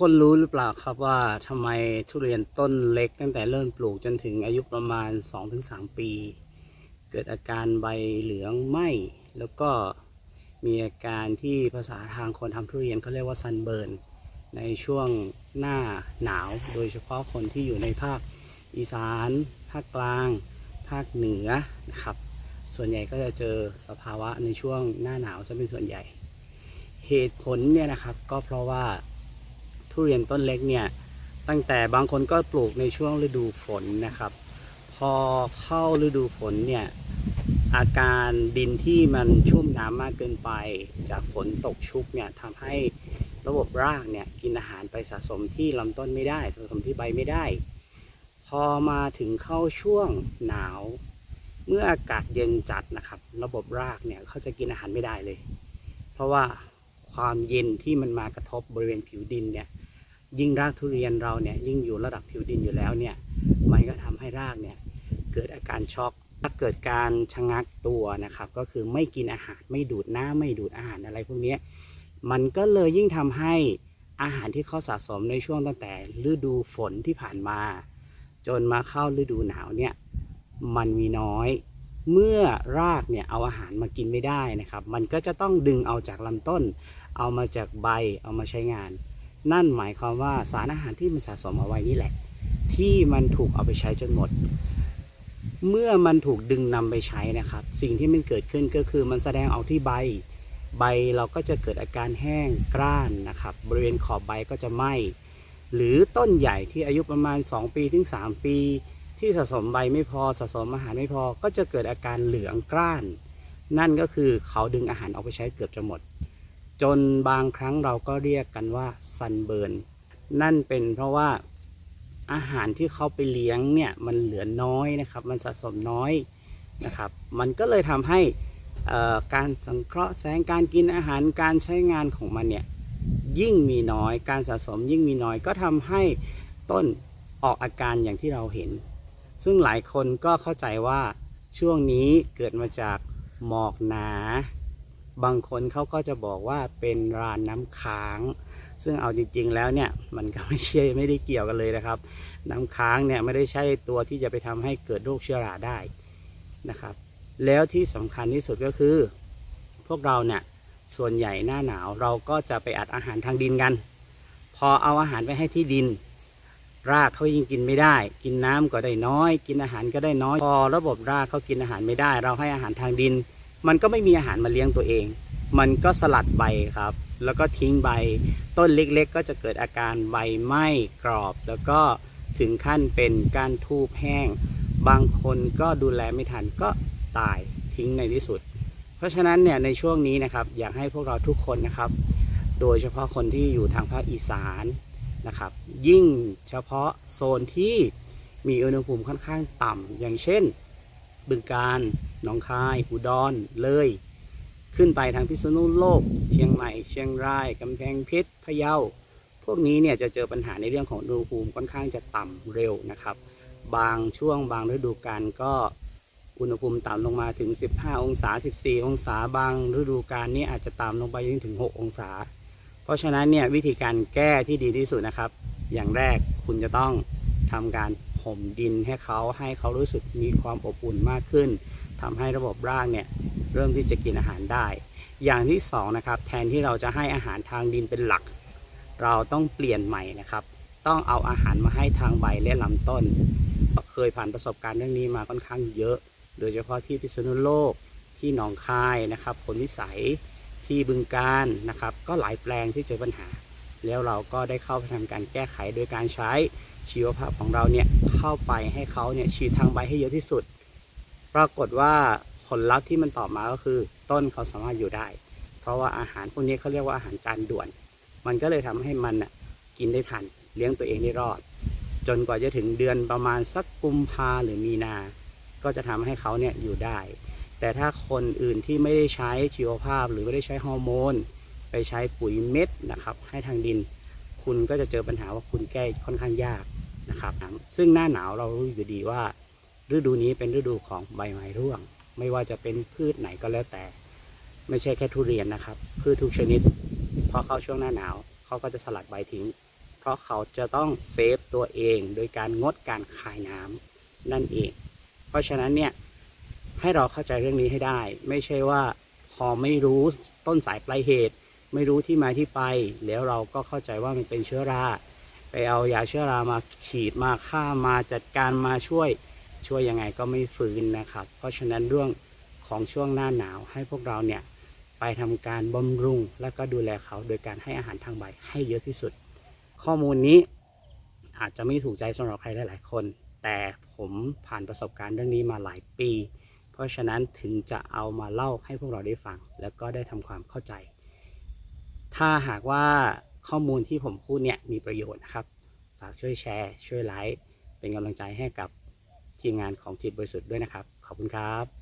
คนรู้หรือเปล่าครับว่าทำไมทุเรียนต้นเล็กตั้งแต่เริ่มปลูกจนถึงอายุประมาณ 2-3 ปี เกิดอาการใบเหลืองไหมแล้วก็มีอาการที่ภาษาทางคนทำทุเรียนเขาเรียกว่าซันเบิร์นในช่วงหน้าหนาว โดยเฉพาะคนที่อยู่ในภาคอีสาน ภาคกลาง ภาคเหนือนะครับ ส่วนใหญ่ก็จะเจอสภาวะในช่วงหน้าหนาวซะเป็นส่วนใหญ่ เหตุผลเนี่ยนะครับก็เพราะว่า ทุเรียนต้นเล็กเนี่ยตั้งแต่บางคนก็ปลูกในช่วงฤดูฝนนะครับ พอเข้าฤดูฝนเนี่ยอาการดินที่มันชุ่มน้ำมากเกินไป จากฝนตกชุกเนี่ยทำให้ระบบรากเนี่ยกินอาหารไปสะสมที่ลำต้นไม่ได้สะสมที่ใบไม่ได้ พอมาถึงเข้าช่วงหนาว เมื่ออากาศเย็นจัดนะครับ ระบบรากเนี่ยเขาจะกินอาหารไม่ได้เลย เพราะว่า ความเย็นที่มันมากระทบบริเวณผิวดินเนี่ยยิ่งรากทุเรียนเราเนี่ยยิ่งอยู่ระดับผิวดินอยู่แล้วเนี่ยมันก็ทำให้รากเนี่ยเกิดอาการช็อกถ้าเกิดการชะงักตัวนะครับ ก็คือไม่กินอาหารไม่ดูดน้ำไม่ดูดอาหารอะไรพวกนี้มันก็เลยยิ่งทำให้อาหารที่เขาสะสมในช่วงตั้งแต่ฤดูฝนที่ผ่านมา จนมาเข้าฤดูหนาวเนี่ยมันมีน้อย เมื่อรากเนี่ยเอาอาหารมากินไม่ได้นะครับ มันก็จะต้องดึงเอาจากลำต้น เอามาจากใบเอามาใช้งาน นั่นหมายความว่าสารอาหารที่มันสะสมเอาไว้นี่แหละ ที่มันถูกเอาไปใช้จนหมด เมื่อมันถูกดึงนำไปใช้นะครับ สิ่งที่มันเกิดขึ้นก็คือมันแสดงออกที่ใบ ใบเราก็จะเกิดอาการแห้งกร้านนะครับ บริเวณขอบใบก็จะไหม้หรือต้นใหญ่ที่อายุประมาณ 2 ปีถึง 3 ปี ที่สะสมใบไม่พอสะสมอาหารไม่พอก็จะเกิดอาการเหลืองกร้าน นั่นก็คือเขาดึงอาหารเอาไปใช้เกือบจะหมด จนบางครั้งเราก็เรียกกันว่าซันเบิร์นนั่นเป็นเพราะว่าอาหารที่เขาไปเลี้ยงเนี่ยมันเหลือน้อยนะครับ มันสะสมน้อยนะครับ มันก็เลยทำให้การสังเคราะห์แสงการกินอาหารการใช้งานของมันเนี่ยยิ่งมีน้อยการสะสมยิ่งมีน้อยก็ทำให้ต้นออกอาการอย่างที่เราเห็น ซึ่งหลายคนก็เข้าใจว่าช่วงนี้เกิดมาจากหมอกหนา บางคนเขาก็จะบอกว่าเป็นรานน้ำค้าง ซึ่งเอาจริงๆแล้วเนี่ยมันก็ไม่ใช่ไม่ได้เกี่ยวกันเลยนะครับ น้ำค้างเนี่ยไม่ได้ใช่ตัวที่จะไปทำให้เกิดโรคเชื้อราได้นะครับ แล้วที่สำคัญที่สุดก็คือ พวกเราเนี่ยส่วนใหญ่หน้าหนาวเราก็จะไปอัดอาหารทางดินกัน พอเอาอาหารไปให้ที่ดิน รากเขายิ่งกินไม่ได้ กินน้ำก็ได้น้อย กินอาหารก็ได้น้อย พอระบบรากเขากินอาหารไม่ได้ เราให้อาหารทางดิน มันก็ไม่มีอาหารมาเลี้ยงตัวเอง มันก็สลัดใบครับ แล้วก็ทิ้งใบ ต้นเล็กๆ ก็จะเกิดอาการใบไหม้กรอบ แล้วก็ถึงขั้นเป็นกานทูบแห้ง บางคนก็ดูแลไม่ทันก็ตายทิ้งในที่สุด เพราะฉะนั้นเนี่ยในช่วงนี้นะครับอยากให้พวกเราทุกคนนะครับ โดยเฉพาะคนที่อยู่ทางภาคอีสาน นะครับ ยิ่งเฉพาะโซนที่มีอุณหภูมิค่อนข้างต่ำอย่างเช่น บึงกาฬหนองคายอุดรเลย ขึ้นไปทางพิษณุโลก เชียงใหม่ เชียงรายกำแพงเพชรพะเยาพวกนี้เนี่ยจะเจอปัญหาในเรื่องของอุณหภูมิค่อนข้างจะต่ำเร็วนะครับ บางช่วงบางฤดูกาลก็อุณหภูมิต่ำลงมาถึง 15 องศา 14 องศา บางฤดูกาลนี้อาจจะต่ำลงไปถึง 6 องศา เพราะฉะนั้นเนี่ยวิธีการแก้ที่ดีที่สุดนะครับ อย่างแรกคุณจะต้องทำการห่มดินให้เขาให้เขารู้สึกมีความอบอุ่นมากขึ้นทำให้ระบบรากเนี่ยเริ่มที่จะกินอาหารได้ อย่างที่สองนะครับแทนที่เราจะให้อาหารทางดินเป็นหลัก เราต้องเปลี่ยนใหม่นะครับ ต้องเอาอาหารมาให้ทางใบและลำต้น เคยผ่านประสบการณ์เรื่องนี้มาค่อนข้างเยอะ โดยเฉพาะที่พิษณุโลกที่หนองคายนะครับผลวิสัย ที่บึงการนะครับ ก็หลายแปลงที่เจอปัญหา แล้วเราก็ได้เข้าไปทำการแก้ไขโดยการใช้ชีวภาพของเราเนี่ยเข้าไปให้เขาเนี่ยฉีดทางใบให้เยอะที่สุด ปรากฏว่าผลลัพธ์ที่มันตอบมาก็คือ ต้นเขาสามารถอยู่ได้ เพราะว่าอาหารพวกนี้เขาเรียกว่าอาหารจานด่วน มันก็เลยทำให้มันน่ะกินได้ทันเลี้ยงตัวเองได้รอด จนกว่าจะถึงเดือนประมาณสักกุมภาหรือมีนา ก็จะทำให้เขาเนี่ยอยู่ได้ แต่ถ้าคนอื่นที่ไม่ได้ใช้ชีวภาพ หรือไม่ได้ใช้ฮอร์โมน ไปใช้ปุ๋ยเม็ดนะครับ ให้ทางดิน คุณก็จะเจอปัญหาว่าคุณแก้ค่อนข้างยากนะครับ ซึ่งหน้าหนาวเรารู้อยู่ดีว่า ฤดูนี้เป็นฤดูของใบไม้ร่วง ไม่ว่าจะเป็นพืชไหนก็แล้วแต่ ไม่ใช่แค่ทุเรียนนะครับ พืชทุกชนิดพอเข้าช่วงหน้าหนาวเขาก็จะสลัดใบทิ้ง เพราะเขาจะต้องเซฟตัวเองโดยการงดการขายน้ำนั่นเอง เพราะฉะนั้นเนี่ย ให้เราเข้าใจเรื่องนี้ให้ได้ ไม่ใช่ว่าพอไม่รู้ต้นสายปลายเหตุ ไม่รู้ที่มาที่ไป แล้วเราก็เข้าใจว่ามันเป็นเชื้อรา ไปเอายาเชื้อรามาฉีดมาฆ่ามาจัดการมาช่วยช่วยยังไงก็ไม่ฟื้นนะครับ เพราะฉะนั้นเรื่องของช่วงหน้าหนาวให้พวกเราเนี่ยไปทำการบำรุง และก็ดูแลเขาโดยการให้อาหารทางใบให้เยอะที่สุด ข้อมูลนี้อาจจะไม่ถูกใจสำหรับใครหลาย ๆ คน แต่ผมผ่านประสบการณ์เรื่องนี้มาหลายปี เพราะฉะนั้นถึงจะเอามาเล่าให้พวกเราได้ฟัง แล้วก็ได้ทำความเข้าใจ ถ้าหากว่าข้อมูลที่ผมพูดเนี่ยมีประโยชน์นะครับ ฝากช่วยแชร์ ช่วยไลค์ เป็นกำลังใจให้กับทีมงานของจิตบริสุทธิ์ด้วยนะครับ ขอบคุณครับ